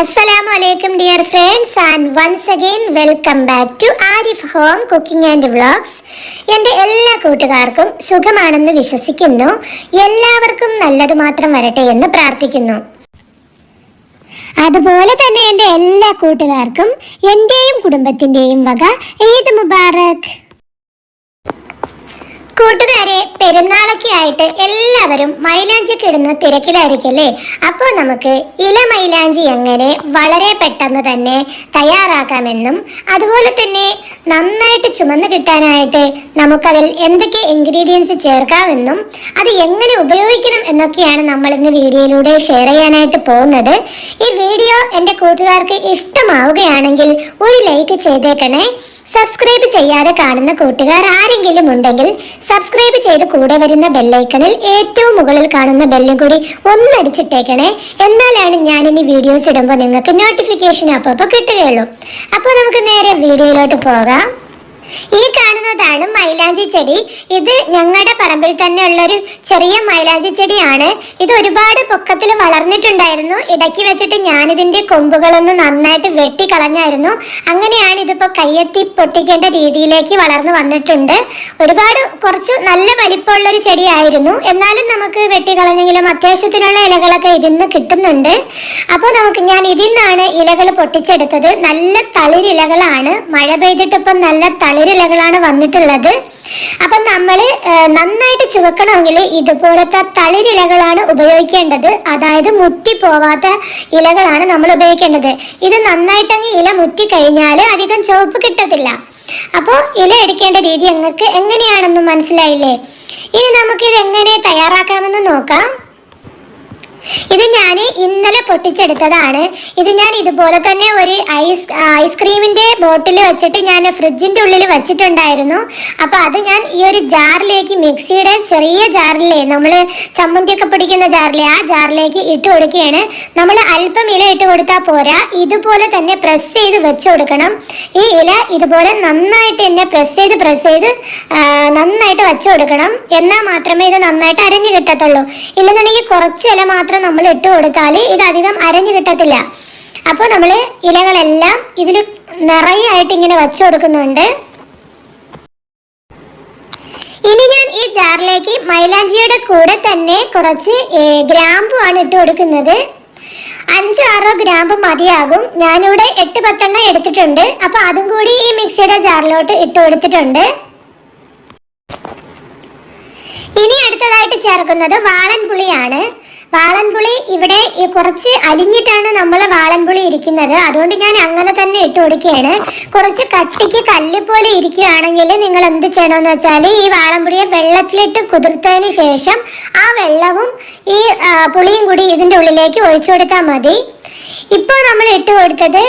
അസ്സലാമു അലൈക്കും dear friends and once again welcome back to Arif home cooking and vlogs എന്റെ എല്ലാ കൂട്ടുകാർക്കും സുഖമാണെന്ന് വിശ്വസിക്കുന്നു. എല്ലാവർക്കും നല്ലത് മാത്രം വരട്ടെ എന്ന് പ്രാർത്ഥിക്കുന്നു. അതുപോലെ തന്നെ എന്റെ എല്ലാ കൂട്ടുകാർക്കും എന്റെയും കുടുംബത്തിന്റെയും വക ഈദ് മുബാറക്. കൂട്ടുകാരെ പെരുന്നാളൊക്കെ ആയിട്ട് എല്ലാവരും മൈലാഞ്ചിക്ക് ഇടുന്ന തിരക്കിലായിരിക്കല്ലേ അപ്പോൾ നമുക്ക് ഇല മൈലാഞ്ചി എങ്ങനെ വളരെ പെട്ടെന്ന് തന്നെ തയ്യാറാക്കാമെന്നും അതുപോലെ തന്നെ നന്നായിട്ട് ചുമന്ന് കിട്ടാനായിട്ട് നമുക്കതിൽ എന്തൊക്കെ ഇൻഗ്രീഡിയൻസ് ചേർക്കാമെന്നും അത് എങ്ങനെ ഉപയോഗിക്കണം എന്നൊക്കെയാണ് നമ്മൾ ഇന്ന് വീഡിയോയിലൂടെ ഷെയർ ചെയ്യാനായിട്ട് പോകുന്നത്. ഈ വീഡിയോ എന്റെ കൂട്ടുകാർക്ക് ഇഷ്ടമാവുകയാണെങ്കിൽ ഒരു ലൈക്ക് ചെയ്തേക്കണേ. സബ്സ്ക്രൈബ് ചെയ്യാതെ കാണുന്ന കൂട്ടുകാർ ആരെങ്കിലും ഉണ്ടെങ്കിൽ സബ്സ്ക്രൈബ് ചെയ്ത് കൂടെ വരുന്ന ബെല്ലൈക്കണിൽ ഏറ്റവും മുകളിൽ കാണുന്ന ബെല്ലും കൂടി ഒന്നടിച്ചിട്ടേക്കണേ. എന്നാലാണ് ഞാൻ ഇനി വീഡിയോസ് ഇടുമ്പോൾ നിങ്ങൾക്ക് നോട്ടിഫിക്കേഷൻ അപ്പോൾ കിട്ടുകയുള്ളൂ. അപ്പോൾ നമുക്ക് നേരെ വീഡിയോയിലോട്ട് പോകാം. ഈ കാണുന്നതാണ് മൈലാഞ്ചി ചെടി. ഇത് ഞങ്ങളുടെ പറമ്പിൽ തന്നെ ഉള്ളൊരു ചെറിയ മൈലാഞ്ചി ചെടിയാണ്. ഇത് ഒരുപാട് പൊക്കത്തിൽ വളർന്നിട്ടുണ്ടായിരുന്നു. ഇടയ്ക്ക് വെച്ചിട്ട് ഞാനിതിന്റെ കൊമ്പുകളൊന്ന് നന്നായിട്ട് വെട്ടി കളഞ്ഞായിരുന്നു അങ്ങനെയാണ് ഇതിപ്പോൾ കയ്യെത്തി പൊട്ടിക്കേണ്ട രീതിയിലേക്ക് വളർന്നു വന്നിട്ടുണ്ട്. ഒരുപാട് കുറച്ച് നല്ല വലിപ്പമുള്ളൊരു ചെടിയായിരുന്നു. എന്നാലും നമുക്ക് വെട്ടി കളഞ്ഞെങ്കിലും അത്യാവശ്യത്തിനുള്ള ഇലകളൊക്കെ ഇതിൽ നിന്ന് കിട്ടുന്നുണ്ട്. അപ്പോൾ നമുക്ക് ഞാൻ ഇതിൽ നിന്നാണ് ഇലകൾ പൊട്ടിച്ചെടുത്തത്. നല്ല തളിരിലകളാണ്. മഴ പെയ്തിട്ടിപ്പം നല്ല തളിരിലകളാണ് വന്നിട്ടുള്ളത്. അപ്പം നമ്മൾ നന്നായിട്ട് ചുവക്കണമെങ്കിൽ ഇതുപോലത്തെ തളിരിലകളാണ് ഉപയോഗിക്കേണ്ടത്. അതായത് മുറ്റി പോവാത്ത ഇലകളാണ് നമ്മൾ ഉപയോഗിക്കേണ്ടത്. ഇത് നന്നായിട്ടങ്ങ് ഇല മുറ്റി കഴിഞ്ഞാൽ അധികം ചുവപ്പ് കിട്ടത്തില്ല. അപ്പോൾ ഇല എടുക്കേണ്ട രീതി ഞങ്ങൾക്ക് എങ്ങനെയാണെന്ന് മനസ്സിലായില്ലേ? ഇനി നമുക്കിത് എങ്ങനെ തയ്യാറാക്കാമെന്ന് നോക്കാം. ഇത് ഞാൻ ഇന്നലെ പൊട്ടിച്ചെടുത്തതാണ്. ഇത് ഞാൻ ഇതുപോലെ തന്നെ ഒരു ഐസ് ഐസ്ക്രീമിന്റെ ബോട്ടിൽ വെച്ചിട്ട് ഞാൻ ഫ്രിഡ്ജിന്റെ ഉള്ളിൽ വെച്ചിട്ടുണ്ടായിരുന്നു. അപ്പോൾ അത് ഞാൻ ഈ ഒരു ജാറിലേക്ക് മിക്സിയുടെ ചെറിയ ജാറിലേ നമ്മൾ ചമ്മന്തിയൊക്കെ പിടിക്കുന്ന ജാറിലെ ആ ജാറിലേക്ക് ഇട്ട് കൊടുക്കുകയാണ്. നമ്മൾ അല്പം ഇല ഇട്ട് കൊടുത്താൽ പോരാ. ഇതുപോലെ തന്നെ പ്രസ് ചെയ്ത് വെച്ച് കൊടുക്കണം. ഈ ഇല ഇതുപോലെ നന്നായിട്ട് തന്നെ പ്രസ് ചെയ്ത് പ്രസ് ചെയ്ത് നന്നായിട്ട് വെച്ച് കൊടുക്കണം. എന്നാൽ മാത്രമേ ഇത് നന്നായിട്ട് അരഞ്ഞു കിട്ടത്തുള്ളൂ. ഇല്ലെന്നുണ്ടെങ്കിൽ കുറച്ച് ഇല മാത്രം നമ്മൾ ഇട്ട് കൊടുത്താൽ ഇത് അധികം അരഞ്ഞു കിട്ടത്തില്ല. അപ്പോൾ നമ്മൾ ഇലകളെല്ലാം ഇതിൽ നിറയായിട്ട് ഇങ്ങനെ വച്ചു കൊടുക്കുന്നുണ്ട്. ഇനി ഞാൻ ഈ ജാറിലേക്ക് മൈലാഞ്ചിയുടെ കൂടെ തന്നെ കുറച്ച് ഗ്രാമ്പു ആണ് ഇട്ട് കൊടുക്കുന്നത്. അഞ്ചോ ആറോ ഗ്രാമ്പ് മതിയാകും. ഞാനിവിടെ എട്ട് പത്തെണ്ണം എടുത്തിട്ടുണ്ട്. അപ്പോൾ അതും കൂടി ഈ മിക്സിയുടെ ജാറിലോട്ട് ഇട്ട് കൊടുത്തിട്ടുണ്ട്. ഇനി അടുത്തതായിട്ട് ചേർക്കുന്നത് വാളൻപുളിയാണ്. വാളൻപുളി ഇവിടെ കുറച്ച് അലിഞ്ഞിട്ടാണ് നമ്മൾ വാളൻപുളി ഇരിക്കുന്നത്. അതുകൊണ്ട് ഞാൻ അങ്ങനെ തന്നെ ഇട്ട് കൊടുക്കുകയാണ്. കുറച്ച് കട്ടിക്ക് കല്ല് പോലെ ഇരിക്കുകയാണെങ്കിൽ നിങ്ങൾ എന്ത് ചെയ്യണമെന്ന് വെച്ചാൽ ഈ വാളൻപുളിയെ വെള്ളത്തിലിട്ട് കുതിർത്തതിന് ശേഷം ആ വെള്ളവും ഈ പുളിയും കൂടി ഇതിന്റെ ഉള്ളിലേക്ക് ഒഴിച്ചു കൊടുത്താൽ മതി. ഇപ്പോൾ നമ്മൾ ഇട്ട് കൊടുത്തത്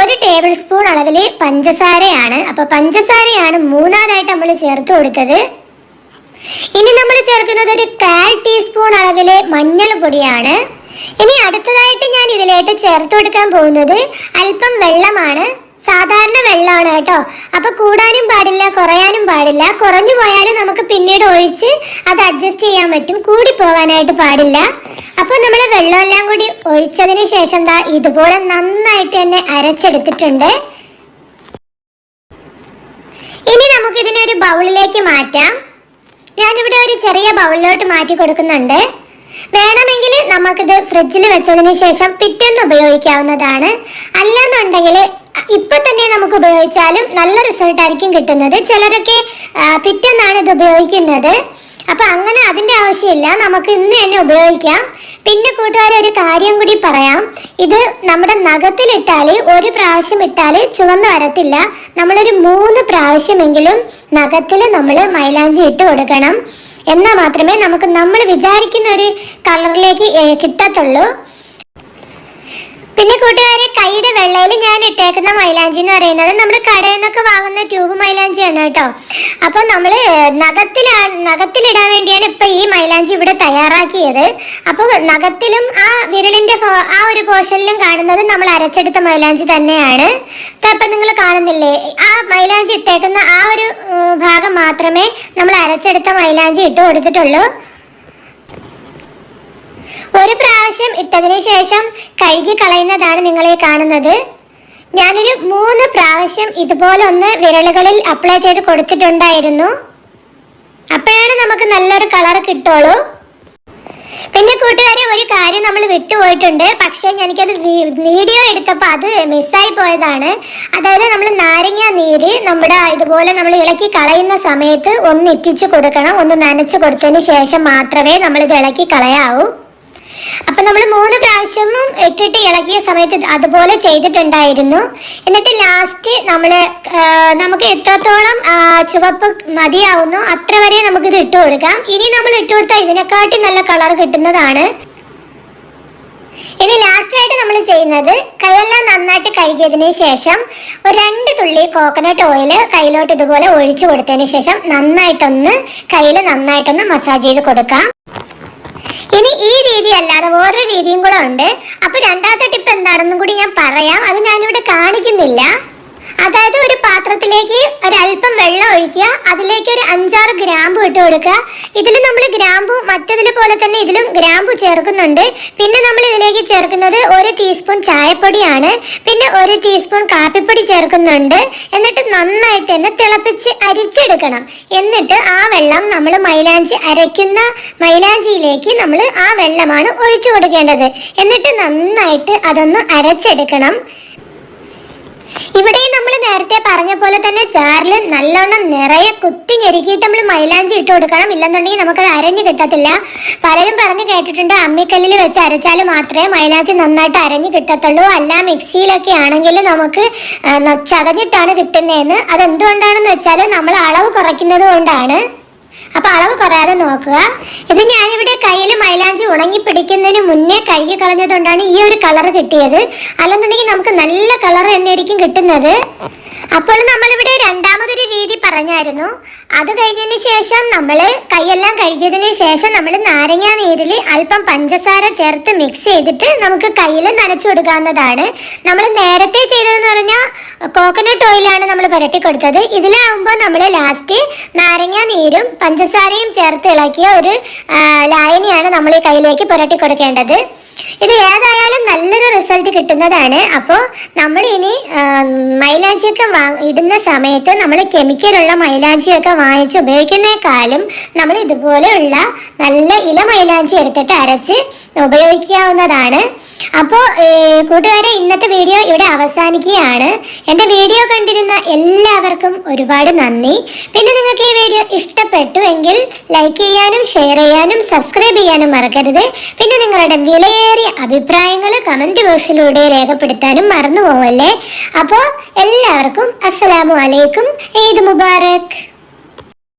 ഒരു ടേബിൾ സ്പൂൺ അളവിൽ പഞ്ചസാരയാണ്. അപ്പോൾ പഞ്ചസാരയാണ് മൂന്നാമതായിട്ട് നമ്മൾ ചേർത്ത് കൊടുത്തത്. ഇനി നമ്മൾ ചേർക്കുന്നത് ഒരു കാൽ ടീസ്പൂൺ അളവിലെ മഞ്ഞൾ പൊടിയാണ്. ഇനി അടുത്തതായിട്ട് ഞാൻ ഇതിലേക്ക് ചേർത്ത് കൊടുക്കാൻ പോകുന്നത് അല്പം വെള്ളമാണ്. സാധാരണ വെള്ളമാണ് കേട്ടോ. അപ്പൊ കൂടാനും പാടില്ല കുറയാനും പാടില്ല. കുറഞ്ഞു പോയാലും നമുക്ക് പിന്നീട് ഒഴിച്ച് അത് അഡ്ജസ്റ്റ് ചെയ്യാൻ പറ്റും. കൂടി പോകാനായിട്ട് പാടില്ല. അപ്പോൾ നമ്മൾ വെള്ളമെല്ലാം കൂടി ഒഴിച്ചതിന് ശേഷം ദാ ഇതുപോലെ നന്നായിട്ട് തന്നെ അരച്ചെടുത്തിട്ടുണ്ട്. ഇനി നമുക്കിതിനെ ഒരു ബൗളിലേക്ക് മാറ്റാം. ഞാനിവിടെ ഒരു ചെറിയ ബൗളിലോട്ട് മാറ്റി കൊടുക്കുന്നുണ്ട്. വേണമെങ്കിൽ നമുക്കിത് ഫ്രിഡ്ജിൽ വെച്ചതിന് ശേഷം പിറ്റേന്ന് ഉപയോഗിക്കാവുന്നതാണ്. അല്ലാന്നുണ്ടെങ്കിൽ ഇപ്പൊ തന്നെ നമുക്ക് ഉപയോഗിച്ചാലും നല്ല റിസൾട്ട് ആയിരിക്കും കിട്ടുന്നത്. ചിലരൊക്കെ പിറ്റേന്നാണ് ഇത് ഉപയോഗിക്കുന്നത്. അപ്പൊ അങ്ങനെ അതിന്റെ ആവശ്യമില്ല. നമുക്ക് ഇന്ന് തന്നെ ഉപയോഗിക്കാം. പിന്നെ കൂട്ടുകാരെ ഒരു കാര്യം കൂടി പറയാം. ഇത് നമ്മുടെ നഖത്തിലിട്ടാൽ ഒരു പ്രാവശ്യം ഇട്ടാൽ ചുവന്ന് വരത്തില്ല. നമ്മളൊരു മൂന്ന് പ്രാവശ്യമെങ്കിലും നഖത്തിൽ നമ്മൾ മൈലാഞ്ചി ഇട്ട് കൊടുക്കണം. എന്നാൽ മാത്രമേ നമുക്ക് നമ്മൾ വിചാരിക്കുന്ന ഒരു കളറിലേക്ക് കിട്ടത്തുള്ളൂ. പിന്നെ കൂട്ടുകാരെ കൈയുടെ വെള്ളയിൽ ഞാൻ ഇട്ടേക്കുന്ന മൈലാഞ്ചി എന്ന് പറയുന്നത് നമ്മൾ കടയിൽ നിന്നൊക്കെ വാങ്ങുന്ന ട്യൂബ് മൈലാഞ്ചിയാണ് കേട്ടോ. അപ്പോൾ നമ്മൾ നഖത്തിലാണ് നഖത്തിലിടാൻ വേണ്ടിയാണ് ഇപ്പം ഈ മൈലാഞ്ചി ഇവിടെ തയ്യാറാക്കിയത്. അപ്പോൾ നഖത്തിലും ആ വിരലിന്റെ ആ ഒരു പോർഷനിലും കാണുന്നത് നമ്മൾ അരച്ചെടുത്ത മൈലാഞ്ചി തന്നെയാണ്. അപ്പം നിങ്ങൾ കാണുന്നില്ലേ ആ മൈലാഞ്ചി ഇട്ടേക്കുന്ന ആ ഒരു ഭാഗം മാത്രമേ നമ്മൾ അരച്ചെടുത്ത മൈലാഞ്ചി ഇട്ട് കൊടുത്തിട്ടുള്ളൂ. ഒരു പ്രാവശ്യം ഇട്ടതിന് ശേഷം കഴുകി കളയുന്നതാണ് നിങ്ങളെ കാണുന്നത്. ഞാനൊരു മൂന്ന് പ്രാവശ്യം ഇതുപോലെ ഒന്ന് വിരലുകളിൽ അപ്ലൈ ചെയ്ത് കൊടുത്തിട്ടുണ്ടായിരുന്നു. അപ്പോഴാണ് നമുക്ക് നല്ലൊരു കളർ കിട്ടുള്ളൂ. പിന്നെ കൂട്ടുകാരെ ഒരു കാര്യം നമ്മൾ വിട്ടുപോയിട്ടുണ്ട്. പക്ഷേ എനിക്കത് വീഡിയോ എടുത്തപ്പോൾ അത് മിസ്സായി പോയതാണ്. അതായത് നമ്മൾ നാരങ്ങ നീര് നമ്മുടെ ഇതുപോലെ നമ്മൾ ഇളക്കി കളയുന്ന സമയത്ത് ഒന്ന് ഇറ്റിച്ച് കൊടുക്കണം ഒന്ന് നനച്ച് കൊടുത്തതിന് ശേഷം മാത്രമേ നമ്മളിത് ഇളക്കി കളയാവൂ. അപ്പൊ നമ്മൾ മൂന്ന് പ്രാവശ്യം ഇട്ടിട്ട് ഇളകിയ സമയത്ത് അതുപോലെ ചെയ്തിട്ടുണ്ടായിരുന്നു. എന്നിട്ട് ലാസ്റ്റ് നമ്മൾ നമുക്ക് എത്രത്തോളം ചുവപ്പ് മതിയാവുന്നു അത്ര വരെ ഇത് ഇട്ട് കൊടുക്കാം. ഇനി നമ്മൾ ഇട്ട് കൊടുത്താൽ ഇതിനെക്കാട്ടി നല്ല കളർ കിട്ടുന്നതാണ്. ഇനി ലാസ്റ്റ് ആയിട്ട് നമ്മൾ ചെയ്യുന്നത് കൈയെല്ലാം നന്നായിട്ട് കഴുകിയതിന് ശേഷം ഒരു രണ്ട് തുള്ളി കോക്കനട്ട് ഓയിൽ കയ്യിലോട്ട് ഇതുപോലെ ഒഴിച്ചു കൊടുത്തതിന് ശേഷം നന്നായിട്ടൊന്ന് കയ്യിൽ നന്നായിട്ടൊന്ന് മസാജ് ചെയ്ത് കൊടുക്കാം. ഇനി ഈ രീതി അല്ലാതെ വേറൊരു രീതിയും കൂടെ ഉണ്ട്. അപ്പൊ രണ്ടാമത്തെ ടിപ്പ് എന്താണെന്നും കൂടി ഞാൻ പറയാം. അത് ഞാനിവിടെ കാണിക്കുന്നില്ല. അതായത് ഒരു പാത്രത്തിലേക്ക് ഒരല്പം വെള്ളം ഒഴിക്കുക അതിലേക്ക് ഒരു അഞ്ചാറ് ഗ്രാമ്പു ഇട്ട് കൊടുക്കുക. ഇതിൽ നമ്മൾ ഗ്രാമ്പു മറ്റതിൽ പോലെ തന്നെ ഇതിലും ഗ്രാമ്പു ചേർക്കുന്നുണ്ട്. പിന്നെ നമ്മൾ ഇതിലേക്ക് ചേർക്കുന്നത് ഒരു ടീസ്പൂൺ ചായപ്പൊടിയാണ്. പിന്നെ ഒരു ടീസ്പൂൺ കാപ്പിപ്പൊടി ചേർക്കുന്നുണ്ട്. എന്നിട്ട് നന്നായിട്ട് തന്നെ തിളപ്പിച്ച് അരിച്ചെടുക്കണം. എന്നിട്ട് ആ വെള്ളം നമ്മൾ മൈലാഞ്ചി അരയ്ക്കുന്ന മൈലാഞ്ചിയിലേക്ക് നമ്മൾ ആ വെള്ളമാണ് ഒഴിച്ചു കൊടുക്കേണ്ടത്. എന്നിട്ട് നന്നായിട്ട് അതൊന്ന് അരച്ചെടുക്കണം. ഇവിടെ നമ്മൾ നേരത്തെ പറഞ്ഞ പോലെ തന്നെ ചാറിൽ നല്ലോണം നിറയെ കുത്തി ഞെരുക്കിയിട്ട് നമ്മൾ മൈലാഞ്ചി ഇട്ട് കൊടുക്കണം. ഇല്ലെന്നുണ്ടെങ്കിൽ നമുക്കത് അരഞ്ഞു കിട്ടത്തില്ല. പലരും പറഞ്ഞു കേട്ടിട്ടുണ്ട് അമ്മിക്കല്ലിൽ വെച്ച് അരച്ചാൽ മാത്രമേ മൈലാഞ്ചി നന്നായിട്ട് അരഞ്ഞു കിട്ടത്തുള്ളൂ. അല്ല മിക്സിയിലൊക്കെ ആണെങ്കിൽ നമുക്ക് ചതഞ്ഞിട്ടാണ് കിട്ടുന്നതെന്ന്. അതെന്തുകൊണ്ടാണെന്ന് വെച്ചാൽ നമ്മൾ അളവ് കുറയ്ക്കുന്നത് കൊണ്ടാണ്. അപ്പൊ അളവ് കുറയാതെ നോക്കുക. ഇത് ഞാനിവിടെ കയ്യിൽ മൈലാഞ്ചി ഉണങ്ങി പിടിക്കുന്നതിന് മുന്നേ കഴുകി കളഞ്ഞതുകൊണ്ടാണ് ഈ ഒരു കളർ കിട്ടിയത്. അല്ലെന്നുണ്ടെങ്കിൽ നമുക്ക് നല്ല കളർ തന്നെയായിരിക്കും കിട്ടുന്നത്. അപ്പോൾ നമ്മളിവിടെ രണ്ടാമതൊരു രീതി പറഞ്ഞായിരുന്നു. അത് കഴിഞ്ഞതിന് ശേഷം നമ്മൾ കൈയെല്ലാം കഴുകിയതിന് ശേഷം നമ്മൾ നാരങ്ങ നീരിൽ അല്പം പഞ്ചസാര ചേർത്ത് മിക്സ് ചെയ്തിട്ട് നമുക്ക് കയ്യിൽ നനച്ചു കൊടുക്കാവുന്നതാണ്. നമ്മൾ നേരത്തെ ചെയ്തതെന്ന് പറഞ്ഞാൽ കോക്കനട്ട് ഓയിലാണ് നമ്മൾ പുരട്ടി കൊടുത്തത്. ഇതിലാവുമ്പോൾ നമ്മൾ ലാസ്റ്റ് നാരങ്ങ നീരും പഞ്ചസാരയും ചേർത്ത് ഇളക്കിയ ഒരു ലായനിയാണ് നമ്മൾ ഈ കയ്യിലേക്ക് പുരട്ടി കൊടുക്കേണ്ടത്. ഇത് ഏതായാലും നല്ലൊരു റിസൾട്ട് കിട്ടുന്നതാണ്. അപ്പോൾ നമ്മൾ ഇനി മൈലാഞ്ചിയൊക്കെ ഇടുന്ന സമയത്ത് നമ്മൾ കെമിക്കലുള്ള മൈലാഞ്ചിയൊക്കെ വാങ്ങിച്ച് ഉപയോഗിക്കുന്നേക്കാളും നമ്മൾ ഇതുപോലെയുള്ള നല്ല ഇല മൈലാഞ്ചി എടുത്തിട്ട് അരച്ച് ഉപയോഗിക്കാവുന്നതാണ്. അപ്പോൾ കൂട്ടുകാരെ ഇന്നത്തെ വീഡിയോ ഇവിടെ അവസാനിക്കുകയാണ്. എന്റെ വീഡിയോ കണ്ടിരുന്ന എല്ലാവർക്കും ഒരുപാട് നന്ദി. പിന്നെ നിങ്ങൾക്ക് ഈ വീഡിയോ ഇഷ്ടപ്പെട്ടു എങ്കിൽ ലൈക്ക് ചെയ്യാനും ഷെയർ ചെയ്യാനും സബ്സ്ക്രൈബ് ചെയ്യാനും മറക്കരുത്. പിന്നെ നിങ്ങളുടെ വിലയേറിയ അഭിപ്രായങ്ങൾ കമന്റ് ബോക്സിലൂടെ രേഖപ്പെടുത്താനും മറന്നു പോവല്ലേ? അപ്പോൾ എല്ലാവർക്കും അസ്സലാമു അലൈക്കും. ഈദ് മുബാറക്.